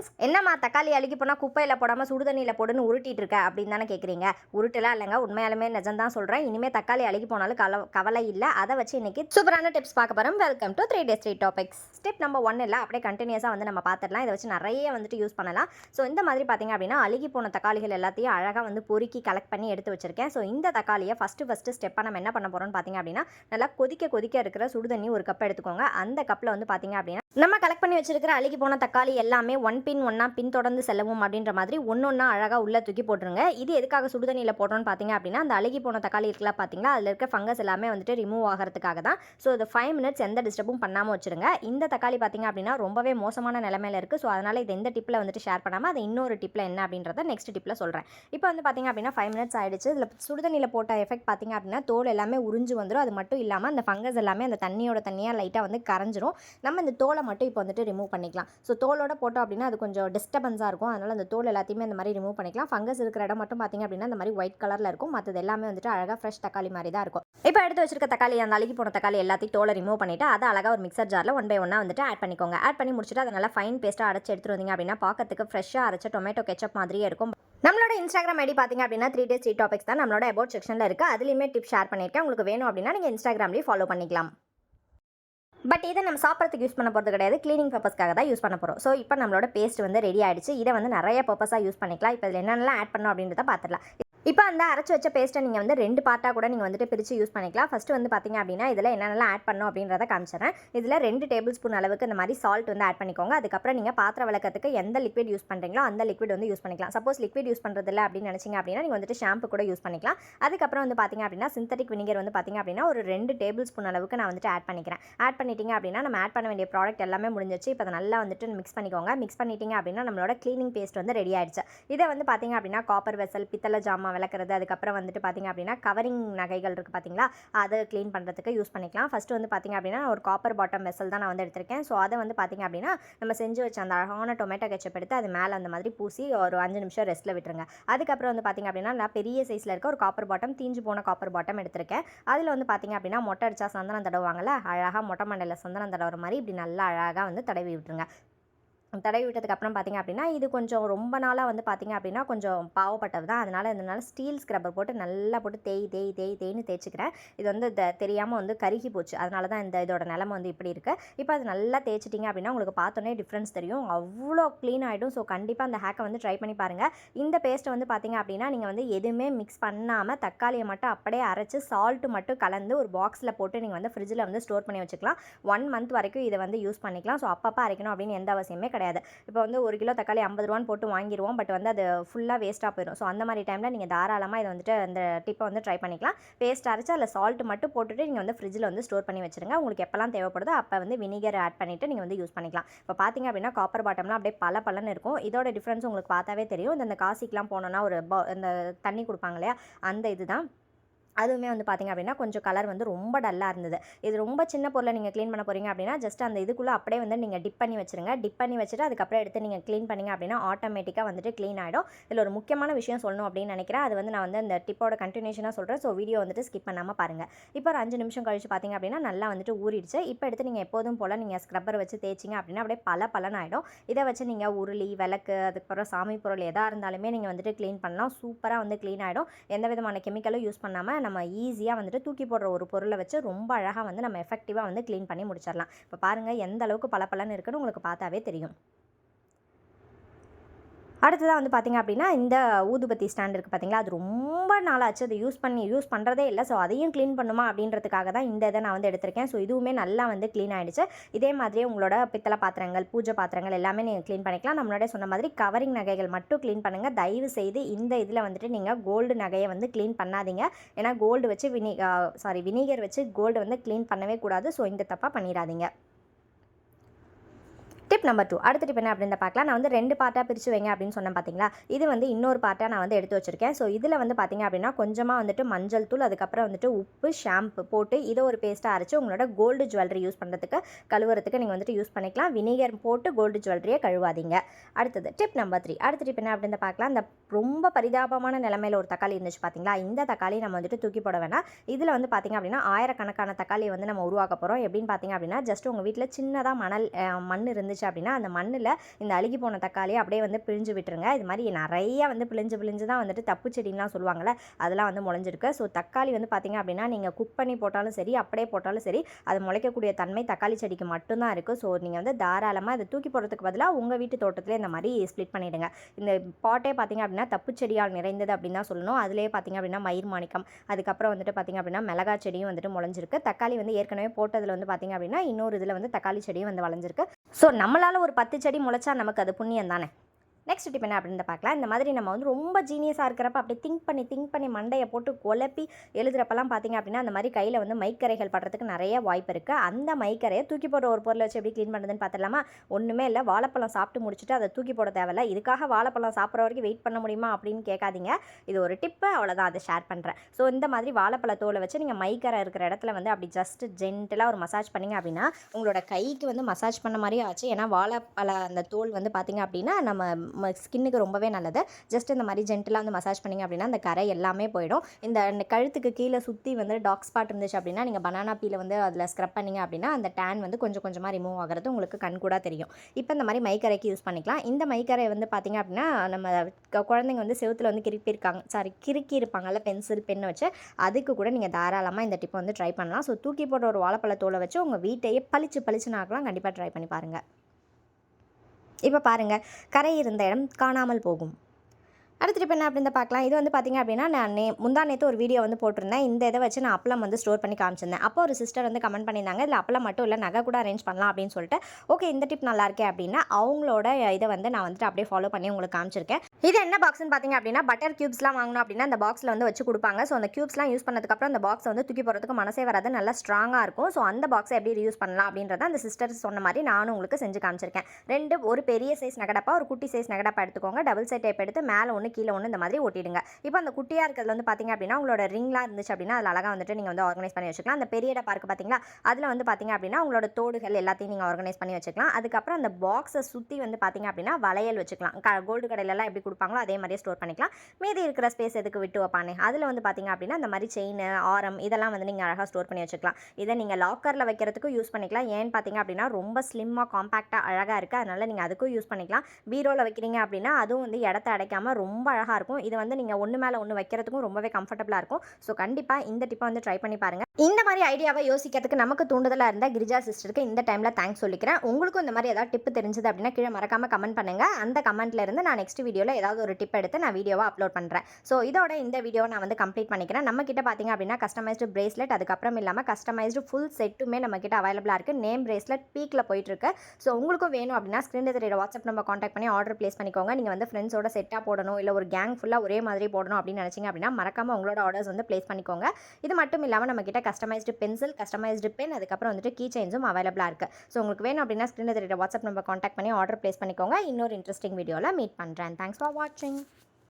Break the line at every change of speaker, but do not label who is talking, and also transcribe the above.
Friends என்னம்மா தக்காளி அழுகி போனால் குப்பையில் போடாமல் சுடுதண்ணியில் போடுன்னு உருட்டிட்டு இருக்க அப்படின்னு தானே கேட்குறீங்க உருட்டுலாம் இல்லைங்க. உண்மையாலுமே நிஜம் தான் சொல்கிறேன் இனிமேல் தக்காளி அழுகி போனாலும் கல கவலை இல்லை. அதை வச்சு இன்னைக்கு சூப்பரான டிப்ஸ் பார்க்க போகிறோம் welcome to three days three topics step number one இல்லை. அப்படியே கண்டினியூஸாக வந்து நம்ம பார்த்துடலாம். இதை வச்சு நிறைய வந்துட்டு யூஸ் பண்ணலாம். ஸோ இந்த மாதிரி பார்த்தீங்க அப்படின்னா அழுகி போன தக்காளிகள் எல்லாத்தையும் அழகாக வந்து பொறுக்கி கலெக்ட் பண்ணி எடுத்து வச்சிருக்கேன். ஸோ இந்த தக்காளியை ஃபஸ்ட்டு ஃபஸ்ட்டு ஸ்டெப்பாக நம்ம என்ன பண்ண போகிறோம்னு பார்த்தீங்க அப்படின்னா நல்லா கொதிக்க கொதிக்க இருக்கிற சுடுதண்ணி ஒரு கப் எடுத்துக்கோங்க. அந்த கப்பில் வந்து பார்த்தீங்க அப்படின்னா நம்ம கலெக்ட் பண்ணி வச்சிருக்கிற அழுகி போன தக்காளி எல்லாமே ஒன் பின் ஒன்னா பின் தொடர்ந்து செல்லவும் அப்படின்ற மாதிரி ஒன்னொன்னா அழகாக உள்ள தூக்கி போட்டுருங்க. இது எதுக்காக சுடுதண்ணியில் போட்டோம்னு பார்த்தீங்க அப்படின்னா அந்த அழுகி போன தக்காளி இருக்குல்ல பார்த்தீங்களா அதில் இருக்க ஃபங்கஸ் எல்லாமே வந்துட்டு ரிமூவ் ஆகிறதுக்காக தான். ஸோ இது ஃபைவ் மினிட்ஸ் எந்த டிஸ்டர்பும் பண்ணாமல் வச்சிருங்க. இந்த தக்காளி பார்த்தீங்க அப்படின்னா ரொம்பவே மோசமான நிலமையில இருக்குது ஸோ அதனால் இது எந்த டிப்பில் வந்துட்டு ஷேர் பண்ணாமல் அது இன்னொரு டிப்பில் என்ன அப்படின்றத நெக்ஸ்ட் டிப்பில் சொல்கிறேன் இப்போ வந்து பார்த்தீங்க அப்படின்னா ஃபைவ் மினிட்ஸ் ஆயிடுச்சு. இதில் சுடுதண்ணியில் போட்ட எஃபெக்ட் பார்த்தீங்க அப்படின்னா தோல் எல்லாமே உறிஞ்சு வந்துடும் அது மட்டும் இல்லாமல் அந்த ஃபங்கஸ் எல்லாமே அந்த தண்ணியோட தண்ணியாக லைட்டாக வந்து கரைஞ்சிரும். நம்ம இந்த தோலை மட்டும் இப்போ வந்துட்டு ரிமூவ் பண்ணிக்கலாம். ஸோ தோலோட போட்டோம் அப்படின்னா அது கொஞ்சம் டிஸ்டர்பன்ஸாக இருக்கும். அதனால் அந்த தோல் எல்லாத்தையுமே அந்த மாதிரி ரிமூவ் பண்ணிக்கலாம். ஃபங்கஸ் இருக்கிற இடம் மட்டும் பார்த்திங்க அப்படின்னா அந்த மாதிரி ஒயிட் கலரில் இருக்கும். மற்றது எல்லாமே வந்துட்டு அழகாக ஃப்ரெஷ் தக்காளி மாதிரி தான் இருக்கும். இப்போ எடுத்து வச்சிருக்க தக்காளி அந்த அழுகி போன தக்காளி எல்லாத்தையும் தோலை ரிமூவ் பண்ணிவிட்டு அதை அழகாக ஒரு மிக்சர் ஜாரில் ஒன் பை ஒன்னாக வந்துட்டு ஆட் பண்ணிக்கோங்க. ஆட் பண்ணி முடிச்சுட்டு அதை நல்லா ஃபைன் பேஸ்ட்டாக அரைச்சி எடுத்துட்டு வந்தீங்க அப்படின்னா பார்க்கறதுக்கு ஃப்ரெஷ்ஷாக அரைச்ச டொமேட்டோ கெச்சப் மாதிரியே இருக்கும். நம்மளோட இன்ஸ்டாகிராம் ஐடி பார்த்தீங்க அப்படின்னா த்ரீ டேஸ் த்ரீ டாபிக்ஸ் தான் நம்மளோட அபவுட் செக்ஷனில் இருக்குது அதுலேயுமே டிப் ஷேர் பண்ணியிருக்கேன். உங்களுக்கு வேணும் அப்படின்னா நீங்கள் இன்ஸ்டாகிராம்லேயே ஃபாலோ பண்ணிக்கலாம். பட் இதை நம்ம சாப்பிட்றதுக்கு யூஸ் பண்ண போகிறது கிடையாது. க்ளீனிங் பர்பஸ்க்காக தான் யூஸ் பண்ண போகிறோம் ஸோ இப்போ நம்மளோட பேஸ்ட் வந்து ரெடி ஆயிடுச்சு. இதை வந்து நிறைய பர்பஸாக யூஸ் பண்ணிக்கலாம். இப்போ இதில் என்னென்னலாம் ஆட் பண்ணோம் அப்படின்றத பார்த்துடலாம். இப்போ அந்த அரைச்சி வச்ச பேஸ்ட்டை நீங்கள் வந்து ரெண்டு பார்ட்டாக கூட நீங்கள் வந்துட்டு பிரித்து யூஸ் பண்ணிக்கலாம். ஃபஸ்ட்டு வந்து பார்த்தீங்க அப்படின்னா இதில் என்னென்னலாம் ஆட் பண்ணணும் அப்படின்றத காமிச்சிடுறேன். இதில் ரெண்டு டேபிள் ஸ்பூன் அளவுக்கு இந்த மாதிரி சால்ட் வந்து ஆட் பண்ணிக்கோங்க. அதுக்கப்புறம் நீங்கள் பாத்திர விளக்கத்துக்கு எந்த லிக்விட் யூஸ் பண்ணுறீங்களோ அந்த லிக்விட் வந்து யூஸ் பண்ணிக்கலாம். சப்போஸ் லிக்விட் யூஸ் பண்ணுறது இல்லை அப்படின்னு நினச்சிங்க அப்படின்னா நீங்கள் வந்துட்டு ஷாம்பு கூட யூஸ் பண்ணிக்கலாம். அதுக்கப்புறம் வந்து பார்த்தீங்க அப்படின்னா சிந்தட்டிக் வினிகர் வந்து பார்த்தீங்க அப்படின்னா ஒரு ரெண்டு டேபிள் ஸ்பூன் அளவுக்கு நான் வந்துட்டு ஆட் பண்ணிக்கிறேன். ஆட் பண்ணிட்டீங்க அப்படின்னா நம்ம ஆட் பண்ண வேண்டிய ப்ராடக்ட் எல்லாமே முடிஞ்சிச்சு இப்போ அதை நல்லா வந்துட்டு மிக்ஸ் பண்ணிக்கோங்க. மிக்ஸ் பண்ணிட்டீங்க அப்படின்னா நம்மளோட க்ளீனிங் பேஸ்ட் வந்து ரெடி ஆயிடுச்சு. இதை வந்து பார்த்தீங்க அப்படின்னா காப்பர் வெசல் பித்தளை ஜாமான் விளக்குறது. அதுக்கப்புறம் வந்துட்டு பார்த்தீங்க அப்படின்னா கவரிங் நகைகள் இருக்குது பார்த்தீங்களா? அதை க்ளீன் பண்ணுறதுக்கு யூஸ் பண்ணிக்கலாம். ஃபஸ்ட்டு வந்து பார்த்தீங்க அப்படின்னா ஒரு காப்பர் பாட்டம் வெசல் தான் நான் வந்து எடுத்திருக்கேன். ஸோ அதை வந்து பார்த்தீங்க அப்படின்னா நம்ம செஞ்சு வச்ச அந்த அழகான டொமேட்டோ கெச்சப் எடுத்து அது மேலே அந்த மாதிரி பூசி ஒரு அஞ்சு நிமிஷம் ரெஸ்ட்டில் விட்டுருங்க. அதுக்கப்புறம் வந்து பார்த்தீங்க அப்படின்னா நான் பெரிய சைஸில் இருக்க ஒரு காப்பர் பாட்டம் தீஞ்சு போன காப்பர் பாட்டம் எடுத்திருக்கேன். அதில் வந்து பார்த்தீங்க அப்படின்னா மொட்டை அடித்தா சந்தனம் தடவுவாங்கள்ல அழகாக மொட்டை மண்டையில் சந்தனம் தடவுற மாதிரி இப்படி நல்லா அழகாக வந்து தடவி விட்டுருங்க. தடவி விட்டதுக்கு அப்புறம் பார்த்தீங்க அப்படின்னா இது கொஞ்சம் ரொம்ப நாளாக வந்து பார்த்தீங்க அப்படின்னா கொஞ்சம் பாவப்பட்டது தான். அதனால் இதனால் ஸ்டீல் ஸ்க்ரப்பர் போட்டு நல்லா போட்டு தேய் தேய் தேய் தேய்னு தேய்ச்சிக்கிறேன். இது வந்து த- தெரியாமல் வந்து கருகி போச்சு. அதனால தான் இந்த இதோட நிலமை வந்து இப்படி இருக்குது இப்போ அது நல்லா தேய்ச்சிட்டிங்க அப்படின்னா உங்களுக்கு பார்த்தோன்னே டிஃப்ரென்ஸ் தெரியும். அவ்வளோ க்ளீன் ஆகிடும் ஸோ கண்டிப்பாக அந்த ஹேக்கை வந்து ட்ரை பண்ணி பாருங்கள் இந்த பேஸ்ட்டை வந்து பார்த்தீங்க அப்படின்னா நீங்கள் வந்து எதுவுமே மிக்ஸ் பண்ணாமல் தக்காளியை மட்டும் அப்படியே அரைச்சி சால்ட்டு மட்டும் கலந்து ஒரு பாக்ஸில் போட்டு நீங்கள் வந்து ஃப்ரிட்ஜில் வந்து ஸ்டோர் பண்ணி வச்சுக்கலாம். ஒன் மந்த் வரைக்கும் இதை வந்து யூஸ் பண்ணிக்கலாம். ஸோ அப்பப்போ அரைக்கணும் அப்படின்னு எந்த அவசியமே கிடையாது. கிடையாது. இப்போ வந்து ஒரு கிலோ தக்காளி ஐம்பது ரூபான்னு போட்டு வாங்கிடுவோம் பட் வந்து அது ஃபுல்லாக வேஸ்ட்டாக போயிடும் ஸோ அந்த மாதிரி டைமில் நீங்கள் தாராளமாக இதை வந்துட்டு அந்த டிப்பை வந்து ட்ரை பண்ணிக்கலாம். பேஸ்ட் அரைச்சி அதில் சால்ட் மட்டும் போட்டுட்டு நீங்கள் வந்து ஃப்ரிட்ஜில் வந்து ஸ்டோர் பண்ணி வச்சுருங்க. உங்களுக்கு எப்போல்லாம் தேவைப்படுதோ அப்போ வந்து வினிகர் ஆட் பண்ணிவிட்டு நீங்கள் வந்து யூஸ் பண்ணிக்கலாம். இப்போ பார்த்தீங்க அப்படின்னா காப்பர் பாட்டம்லாம் அப்படியே பல பலன்னு இருக்கும். இதோட டிஃப்ரென்ஸ் உங்களுக்கு பார்த்தாவே தெரியும். இந்த- காசிக்கெலாம் போனோன்னா ஒரு பா இந்த தண்ணி கொடுப்பாங்க இல்லையா? அந்த இதுதான். அதுவுமே வந்து பார்த்தீங்க அப்படின்னா கொஞ்சம் கலர் வந்து ரொம்ப டல்லாக இருந்தது. இது ரொம்ப சின்ன பொருளை நீங்கள் க்ளீன் பண்ண போகிறீங்க அப்படின்னா ஜஸ்ட் அந்த இதுக்குள்ளே அப்படியே வந்து நீங்கள் டிப் பண்ணி வச்சுருங்க. டிப் பண்ணி வச்சுட்டு அதுக்கப்புறம் எடுத்து நீங்கள் க்ளீன் பண்ணீங்க அப்படின்னா ஆட்டோமேட்டிக்காக வந்துட்டு க்ளீன் ஆகிடும் இதில் ஒரு முக்கியமான விஷயம் சொல்லணும் அப்படின்னு நினைக்கிறேன். அது வந்து நான் வந்து அந்த டிப்போட கண்டினியூஷனாக சொல்கிறேன் ஸோ வீடியோ வந்துட்டு ஸ்கிப் பண்ணாமல் பாருங்கள் இப்போ ஒரு அஞ்சு நிமிஷம் கழிச்சு பார்த்தீங்க அப்படின்னா நல்லா வந்துட்டு ஊறிடுச்சு. இப்போ எடுத்து நீங்கள் எப்போதும் போல் நீங்கள் ஸ்க்ரப்பர் வச்சு தேய்ச்சிங்க அப்படின்னா அப்படியே பல பலன் ஆகிடும் இதை வச்சு நீங்கள் உருளி விளக்கு அதுக்கப்புறம் சாமி பொருள் எதாக இருந்தாலுமே நீங்கள் வந்துட்டு க்ளீன் பண்ணலாம். சூப்பராக வந்து க்ளீன் ஆகிடும் எந்த விதமான கெமிக்கலும் யூஸ் பண்ணாமல் நம்ம ஈஸியாக வந்துட்டு தூக்கி போடுற ஒரு பொருளை வச்சு ரொம்ப அழகாக வந்து நம்ம எஃபெக்டிவாக வந்து க்ளீன் பண்ணி முடிச்சிடலாம். இப்போ பாருங்கள் எந்த அளவுக்கு பல பலன்னு இருக்குன்னு உங்களுக்கு பார்த்தாவே தெரியும். அடுத்ததாக வந்து பார்த்தீங்க அப்படின்னா இந்த ஊதுபத்தி ஸ்டாண்ட் இருக்குது பார்த்தீங்களா அது ரொம்ப நாளாச்சு. அதை யூஸ் பண்ணி யூஸ் பண்ணுறதே இல்லை. ஸோ அதையும் க்ளீன் பண்ணுமா அப்படின்றதுக்காக தான் இந்த இதை நான் வந்து எடுத்திருக்கேன். ஸோ இதுவுமே நல்லா வந்து க்ளீன் ஆகிடுச்சு இதே மாதிரியே உங்களோட பித்தளை பாத்திரங்கள் பூஜை பாத்திரங்கள் எல்லாமே நீங்கள் க்ளீன் பண்ணிக்கலாம். நம்மளோட சொன்ன மாதிரி கவரிங் நகைகள் மட்டும் க்ளீன் பண்ணுங்கள் தயவு செய்து இந்த இதில் வந்துட்டு நீங்கள் கோல்டு நகையை வந்து க்ளீன் பண்ணாதீங்க. ஏன்னா கோல்டு வச்சு வினி சாரி வினிகர் வச்சு கோல்டு வந்து க்ளீன் பண்ணவே கூடாது. ஸோ இந்த தப்பாக பண்ணிடாதீங்க. டிப் நம்பர் டூ அடுத்த டிப் என்ன அப்படின்னு பார்க்கலாம். நான் வந்து ரெண்டு பார்ட்டாக பிரித்து வைங்க அப்படின்னு சொன்னேன் பார்த்தீங்களா இது வந்து இன்னொரு பார்ட்டாக நான் வந்து எடுத்து வச்சிருக்கேன். ஸோ இதில் வந்து பார்த்தீங்க அப்படின்னா கொஞ்சமாக வந்துட்டு மஞ்சள் தூள் அதுக்கப்புறம் வந்துட்டு உப்பு ஷாம்பு போட்டு இதை ஒரு பேஸ்ட்டாக அரைச்சி உங்களோட கோல்டு ஜுவல்லரி யூஸ் பண்ணுறதுக்கு கழுவுறதுக்கு நீங்கள் வந்துட்டு யூஸ் பண்ணிக்கலாம். வினிகர் போட்டு கோல்டு ஜுவல்லரியை கழுவாதீங்க. அடுத்தது டிப் நம்பர் த்ரீ அடுத்த டிப் என்ன அப்படின்னு பார்க்கலாம். இந்த ரொம்ப பரிதாபமான நிலமையில் ஒரு தக்காளி இருந்துச்சு பார்த்தீங்களா இந்த தக்காளி நம்ம வந்துட்டு தூக்கி போட வேணாம். இதில் வந்து பார்த்தீங்க அப்படின்னா ஆயிரக்கணக்கான தக்காளியை வந்து நம்ம உருவாக்க போகிறோம் எப்படின்னு பார்த்தீங்க அப்படின்னா ஜஸ்ட் உங்கள் வீட்டில் சின்னதாக மணல் மண் இருந்துச்சு இருந்துச்சு அப்படின்னா அந்த மண்ணில் இந்த அழுகி போன தக்காளியை அப்படியே வந்து பிழிஞ்சு விட்டுருங்க. இது மாதிரி நிறைய வந்து பிழிஞ்சு பிழிஞ்சு தான் வந்துட்டு தப்பு செடின்லாம் சொல்லுவாங்கள்ல அதெல்லாம் வந்து முளைஞ்சிருக்கு. ஸோ தக்காளி வந்து பார்த்திங்க அப்படின்னா நீங்கள் குக் பண்ணி போட்டாலும் சரி அப்படியே போட்டாலும் சரி அது முளைக்கக்கூடிய தன்மை தக்காளி செடிக்கு மட்டும்தான் இருக்குது ஸோ நீங்கள் வந்து தாராளமாக இதை தூக்கி போடுறதுக்கு பதிலாக உங்கள் வீட்டு தோட்டத்திலே இந்த மாதிரி ஸ்ப்ளிட் பண்ணிவிடுங்க இந்த பாட்டே பார்த்திங்க அப்படின்னா தப்பு செடியால் நிறைந்தது அப்படின்னு தான் சொல்லணும். அதுலேயே பார்த்திங்க அப்படின்னா மயிர் மாணிக்கம் அதுக்கப்புறம் வந்துட்டு பார்த்திங்க அப்படின்னா மிளகா செடியும் வந்துட்டு முளைஞ்சிருக்கு. தக்காளி வந்து ஏற்கனவே போட்டதில் வந்து பார்த்திங்க அப்படின்னா இன்னொரு இதில் வந்து தக்காளி செடியும் வந்து வளைஞ்சிருக்கு ஸோ நம்மளால் ஒரு பத்து செடி முளைச்சா நமக்கு அது புண்ணியம் தானே நெக்ஸ்ட் டிப் என்ன அப்படின்னு பார்க்கலாம். இந்த மாதிரி நம்ம வந்து ரொம்ப ஜீனியஸாக இருக்கிறப்ப அப்படி திங்க் பண்ணி திங்க் பண்ணி மண்டையை போட்டு குழப்பி எழுதுறப்பெல்லாம் பார்த்தீங்க அப்படின்னா அந்த மாதிரி கையில் வந்து மைக்கரைகள் படுறதுக்கு நிறைய வாய்ப்பு இருக்குது அந்த மைக்கரையை தூக்கி போடுற ஒரு பொருளை வச்சு எப்படி க்ளீன் பண்ணுறதுன்னு பார்த்துலாமா ஒன்றுமே இல்லை. வாழைப்பழம் சாப்பிட்டு முடிச்சுட்டு அதை தூக்கி போட தேவையில்ல. இதுக்காக வாழைப்பழம் சாப்பிட்ற வரைக்கும் வெயிட் பண்ண முடியுமா அப்படின்னு கேட்காதீங்க. இது ஒரு டிப்பு அவ்வளோதான் அதை ஷேர் பண்ணுறேன் ஸோ இந்த மாதிரி வாழைப்பழ தோலை வச்சு நீங்கள் மைக்கரை இருக்கிற இடத்துல வந்து அப்படி ஜஸ்ட் ஜென்டலாக ஒரு மசாஜ் பண்ணிங்க அப்படின்னா உங்களோட கைக்கு வந்து மசாஜ் பண்ண மாதிரியே ஆச்சு. ஏன்னா வாழைப்பழ அந்த தோல் வந்து பார்த்திங்க அப்படின்னா நம்ம ஸ்கின்னுக்கு ரொம்பவே நல்லது. ஜஸ்ட் இந்த மாதிரி ஜென்டலாக வந்து மசாஜ் பண்ணிங்க அப்படின்னா அந்த கரை எல்லாமே போயிடும். இந்த கழுத்துக்கு கீழே சுற்றி வந்து டாக் ஸ்பாட் இருந்துச்சு அப்படின்னா நீங்கள் பனானா பீல வந்து அதில் ஸ்க்ரப் பண்ணிங்க அப்படின்னா அந்த டேன் வந்து கொஞ்சம் கொஞ்சமாக ரிமூவ் ஆகிறது உங்களுக்கு கண் கூட தெரியும். இப்போ இந்த மாதிரி மைக்கரைக்கு யூஸ் பண்ணிக்கலாம். இந்த மைக்கரை வந்து பார்த்திங்க அப்படின்னா நம்ம க- குழந்தைங்க வந்து செவுத்துல வந்து கிருப்பியிருக்காங்க சாரி கிறுக்கி இருப்பாங்கல்ல பென்சில் பென் வச்சு அதுக்கு கூட நீங்கள் தாராளமாக இந்த டிப்பை வந்து ட்ரை பண்ணலாம். ஸோ தூக்கி போட்ட ஒரு வாழைப்பழ தோலை வச்சு உங்கள் வீட்டையே பளிச்சு பளிச்சுன்னு ஆக்கலாம். கண்டிப்பாக ட்ரை பண்ணி பாருங்கள் இப்போ பாருங்கள் கரை இருந்த இடம் காணாமல் போகும். அடுத்துட்டு இப்போ என்ன அப்படின்னு பார்க்கலாம். இது வந்து பார்த்திங்க அப்படின்னா நான் நே முந்தா நேற்று ஒரு வீடியோ வந்து போட்டிருந்தேன். இந்த இதை வச்சு நான் அப்பளம் வந்து ஸ்டோர் பண்ணி காமிச்சிருந்தேன். அப்போ ஒரு சிஸ்டர் வந்து கமெண்ட் பண்ணியிருந்தாங்க இதில் அப்பளம் மட்டும் இல்லை நகை கூட அரேஞ்ச் பண்ணலாம் அப்படின்னு சொல்லிட்டு. ஓகே இந்த டிப் நல்லா இருக்கே அப்படின்னா அவங்களோட இதை வந்து நான் வந்துட்டு அப்படியே ஃபாலோ பண்ணி உங்களுக்கு காமிச்சிருக்கேன். இது என்ன பாக்ஸ்னு பார்த்தீங்க அப்படின்னா பட்டர் கியூப்ஸ்லாம் வாங்கணும் அப்படின்னா அந்த பாக்ஸில் வந்து வச்சு கொடுப்பாங்க. ஸோ அந்த கியூப்ஸ்லாம் யூஸ் பண்ணதுக்கப்புறம் அந்த பாக்ஸை வந்து தூக்கி போகிறதுக்கு மனசே வராது. நல்லா ஸ்ட்ராங்காக இருக்கும். ஸோ அந்த பாக்ஸை எப்படி யூஸ் பண்ணலாம் அப்படின்றத அந்த சிஸ்டர் சொன்ன மாதிரி நானும் உங்களுக்கு செஞ்சு காமிச்சிருக்கேன். ரெண்டு ஒரு பெரிய சைஸ் நகடப்பா ஒரு குட்டி சைஸ் நகடப்பா எடுத்துக்கோங்க. டபுள் சைட் டைப் எடுத்து மேலே ஒன்று கீழே ஒன்று இந்த மாதிரி ஓட்டிடுங்க. இப்போ அந்த குட்டியாக இருக்கிறது வந்து பார்த்தீங்க அப்படின்னா உங்களோட ரிங்லாம் இருந்துச்சு அப்படின்னா அதில் அழகாக வந்துட்டு நீங்கள் வந்து ஆர்கனைஸ் பண்ணி வச்சுக்கலாம். அந்த பெரிய டப்பா இருக்குது பார்த்தீங்களா அதில் வந்து பார்த்தீங்க அப்படின்னா உங்களோட தோடுகள் எல்லாத்தையும் நீங்கள் ஆர்கனைஸ் பண்ணி வச்சுக்கலாம். அதுக்கப்புறம் அந்த பாக்ஸை சுற்றி வந்து பார்த்தீங்க அப்படின்னா வளையல் வச்சுக்கலாம். கோல்டு கடையிலலாம் எப்படி கொடுப்பாங்களோ அதே மாதிரியே ஸ்டோர் பண்ணிக்கலாம். மீதி இருக்கிற ஸ்பேஸ் எதுக்கு விட்டு வைப்பானே? அதில் வந்து பார்த்தீங்க அப்படின்னா அந்த மாதிரி செயின் ஆரம் இதெல்லாம் வந்து நீங்கள் அழகாக ஸ்டோர் பண்ணி வச்சுக்கலாம். இதை நீங்கள் லாக்கரில் வைக்கிறதுக்கும் யூஸ் பண்ணிக்கலாம். ஏன்னு பார்த்தீங்க அப்படின்னா ரொம்ப ஸ்லிம்மாக காம்பாக்டாக அழகாக இருக்குது அதனால் நீங்கள் அதுக்கும் யூஸ் பண்ணிக்கலாம். பீரோவில் வைக்கிறீங்க அப்படின்னா அதுவும் வந்து இடத்த அடைக்காமல் ரொம்ப அழகாக இருக்கும். இது வந்து நீங்கள் ஒன்று மேலே ஒன்று வைக்கிறதுக்கும் ரொம்பவே கம்ஃபர்டபுளாக இருக்கும். ஸோ கண்டிப்பாக இந்த டிப்பை வந்து ட்ரை பண்ணி பாருங்கள் இந்த மாதிரி ஐடியாவை யோசிக்கிறதுக்கு நமக்கு தூண்டுதலாக இருந்தால் கிரிஜா சிஸ்டருக்கு இந்த டைமில் தேங்க்ஸ் சொல்லிக்கிறேன். உங்களுக்கும் இந்த மாதிரி ஏதாவது டிப் தெரிஞ்சது அப்படின்னா கீழே மறக்காமல் கமெண்ட் பண்ணுங்கள் அந்த கமெண்ட்லேருந்து நான் நெக்ஸ்ட் வீடியோவில் ஏதாவது ஒரு டிப் எடுத்து நான் வீடியோவை அப்லோட் பண்ணுறேன் ஸோ இதோட இந்த வீடியோவை நான் வந்து கம்ப்ளீட் பண்ணிக்கிறேன். நம்ம கிட்ட பார்த்தீங்க அப்படின்னா கஸ்டமைஸ்டு பிரேஸ்லெட் அதுக்கப்புறம் இல்லாமல் கஸ்டமைஸ்டு ஃபுல் செட்டுமே நம்ம கிட்ட அவைலபிளாக இருக்குது நேம் பிரேஸ்லெட் பீக்கில் போயிட்டுருக்கு ஸோ உங்களுக்கும் வேணும் அப்படின்னா ஸ்க்ரீன் தெரியுற வாட்ஸ்அப் நம்பர் காண்டாக்ட் பண்ணி ஆர்டர் ப்ளேஸ் பண்ணிக்கோங்க. நீங்கள் வந்து ஃப்ரெண்ட்ஸோட செட்டாக போடணும் இல்லை ஒரு கேங் ஃபுல்லாக ஒரே மாதிரி போடணும் அப்படின்னு நினச்சிங்க அப்படின்னா மறக்காம உங்களோட ஆர்டர்ஸ் வந்து ப்ளேஸ் பண்ணிக்கோங்க. இது மட்டும் இல்லாமல் நம்ம கிட்ட கஸ்டமைஸ்டு பென்சில் கஸ்டமைஸ்டு பென் அதுக்கப்புறம் வந்துட்டு கீ செயின்ஸும் அவைலபிளாக இருக்குது ஸோ உங்களுக்கு வேணும் அப்படின்னா ஸ்க்ரீன் தெரியுற வாட்ஸ்அப் நம்பர் காண்டாக்ட் பண்ணி ஆர்டர் ப்ளேஸ் பண்ணிக்கோங்க. இன்னொரு இன்ட்ரெஸ்டிங் வீடியோவில் மீட் பண்ணுறேன் தேங்க்ஸ் ஃபார் watching.